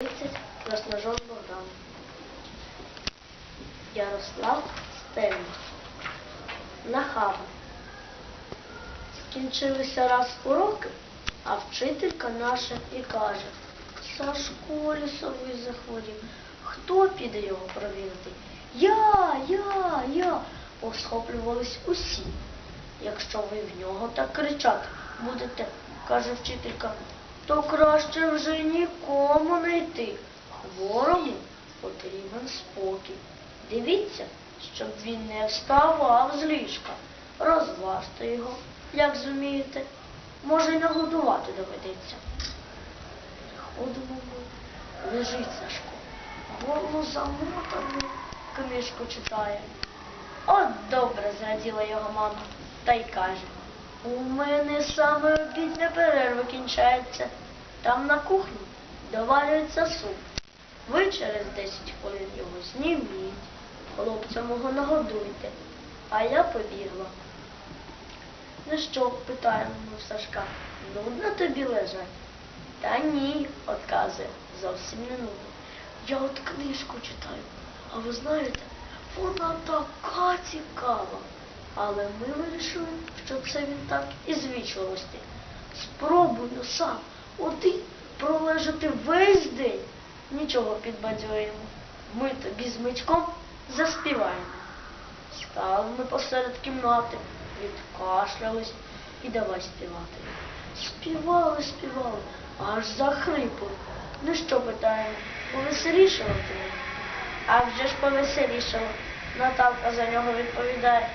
30 Красножон Богдан. Ярослав Стельмах. Нахаба. Скінчилися раз уроки, а вчителька наша і каже, Сашко лісовий захворів. Хто піде його провідати? Я, я, я. Посхоплювались усі. Якщо ви в нього так кричати будете, каже вчителька, то краще вже нікому не йти. Хворому потрібен спокій. Дивіться, щоб він не вставав з ліжка. Розважте його, як зумієте. Може, й нагодувати доведеться. Приходимо ми, лежить Сашко, горло замотане, книжку читає. От добре зраділа його мама, та й каже, у мене саме обідня перерва кінчається. Там на кухні доварюється суп. Ви через 10 хвилин його зніміть, хлопця мого нагодуйте. А я побігла. Ну що, питаємо ми Сашка, нудно тобі лежать? Та ні, отказує, зовсім не нудно. Я от книжку читаю, а ви знаєте, вона така цікава. Але ми вирішили, що це він так із вічливості. Спробую сам один пролежати весь день. Нічого підбадьорюємо. Ми тобі з Митьком заспіваємо. Стали ми посеред кімнати, відкашлялись і давай співати. Співали, співали, аж захрипли. Ну що питаємо, повеселішало тебе? А вже ж повеселішало. Наталка за нього відповідає.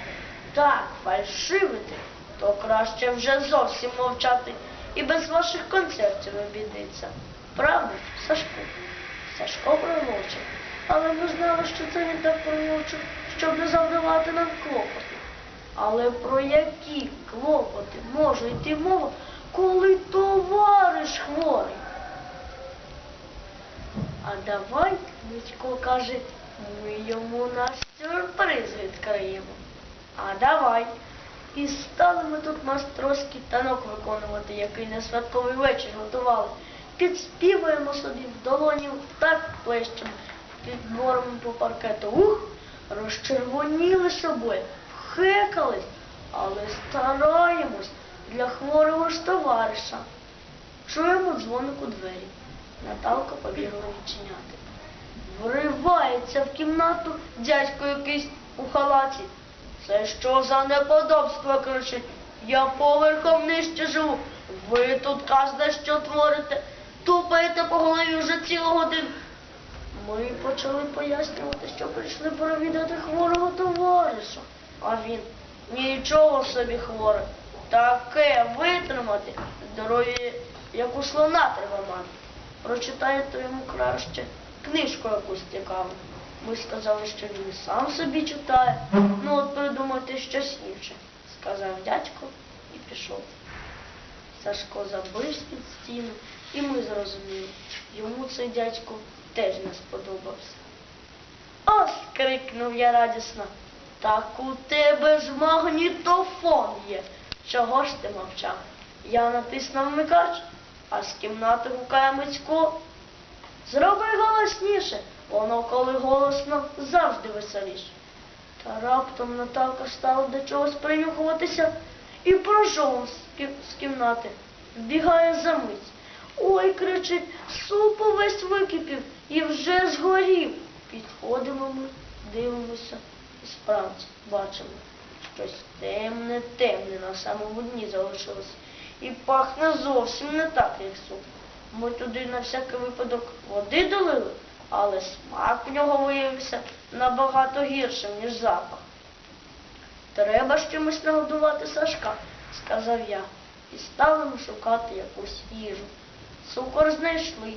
Так, фальшивити, то краще вже зовсім мовчати і без ваших концертів обійдеться. Правда, Сашко? Сашко промовчав. Але ми знали, що це він так промовчав, щоб не завдавати нам клопоти. Але про які клопоти може йти мова, коли товариш хворий? А давай, Митько каже, ми йому наш сюрприз відкриємо. Давай. І стали ми тут майстровський танок виконувати, який на святковий вечір готували. Підспівуємо собі в долоні так плещем, під підбором по паркету. Ух, розчервоніли собою, хекались, але стараємось для хворого ж товариша. Чуємо дзвоник у двері. Наталка побігла відчиняти. Вривається в кімнату дядько якийсь у халаті. Це що за неподобство кричить? Я поверхом нижче живу. Ви тут казна що творите, тупаєте по голові вже цілу годину. Ми почали пояснювати, що прийшли провідати хворого товариша. А він нічого собі хворе. Таке витримати здоров'я, як у слона треба мати. Прочитаєте йому краще книжку якусь цікаву. Ми сказали, що він сам собі читає. Ну от придумайте щось інше, сказав дядько і пішов. Сашко забився під стіну, і ми зрозуміли, йому цей дядько теж не сподобався. Ось, крикнув я радісно. Так у тебе ж магнітофон є. Чого ж ти мовчав? Я натиснув вмикач, а з кімнати гукає Мицько. Зроби голосніше, воно коли голосно завжди веселіше. Та раптом Наталка стала до чогось принюхуватися і пройшов з кімнати. Вбігає за мить. Ой, кричить, суп увесь википів і вже згорів. Підходимо ми, дивимося і справді бачимо. Щось темне, темне на самому дні залишилось. І пахне зовсім не так, як суп. Ми туди на всякий випадок води долили, але смак в нього виявився набагато гіршим, ніж запах. Треба ж чимось нагодувати Сашка, сказав я, і стали шукати якусь їжу. Цукор знайшли,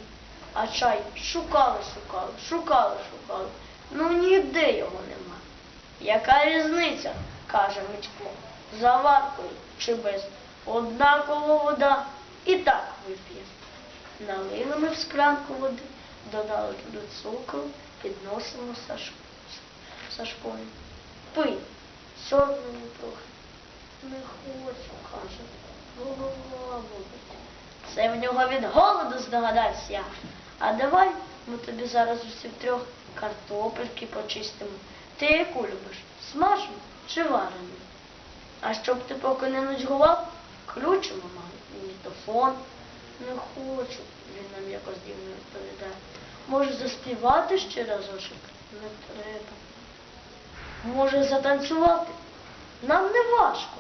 а чай шукали, шукали, шукали, шукали. Ну ніде його нема. Яка різниця, каже Митько, за варкою чи без. Однакова вода і так вип'є. Налили ми в склянку води, додали туди цукру, підносимо Саш... Сашкові. Пий, сьорбнемо трохи. Не хочу, каже, голова болить. Це в нього від голоду здогадався я. А давай ми тобі зараз усі втрьох картопельки почистимо. Ти яку любиш? Смажену чи варену? А щоб ти поки не нудьгував, включимо магнітофон. Не хочу, він нам якось дивно відповідає. Може заспівати ще разочок? Не треба. Може затанцювати? Нам не важко.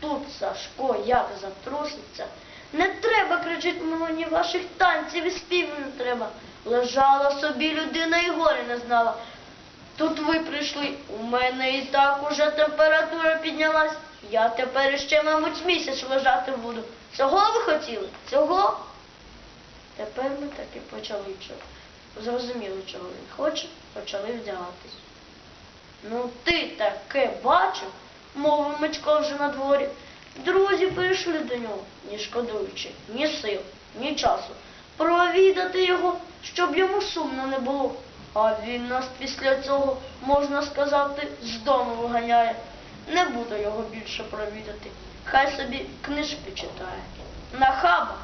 Тут Сашко як затруситься. Не треба кричить мені ваших танців і співів не треба. Лежала собі людина і горі не знала. Тут ви прийшли, у мене і так уже температура піднялась. Я тепер ще, мабуть, місяць лежати буду. Цього ви хотіли? Цього? Тепер ми таки почали чого. Зрозуміли, чого він хоче, почали вдягатись. Ну ти таке бачив, мовив Мичко вже на дворі. Друзі прийшли до нього, не шкодуючи ні сил, ні часу. Провідати його, щоб йому сумно не було. А він нас після цього, можна сказати, з дому виганяє. Не буду його більше провідати. Хай собі книжки читає. Нахаба,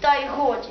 та й годі.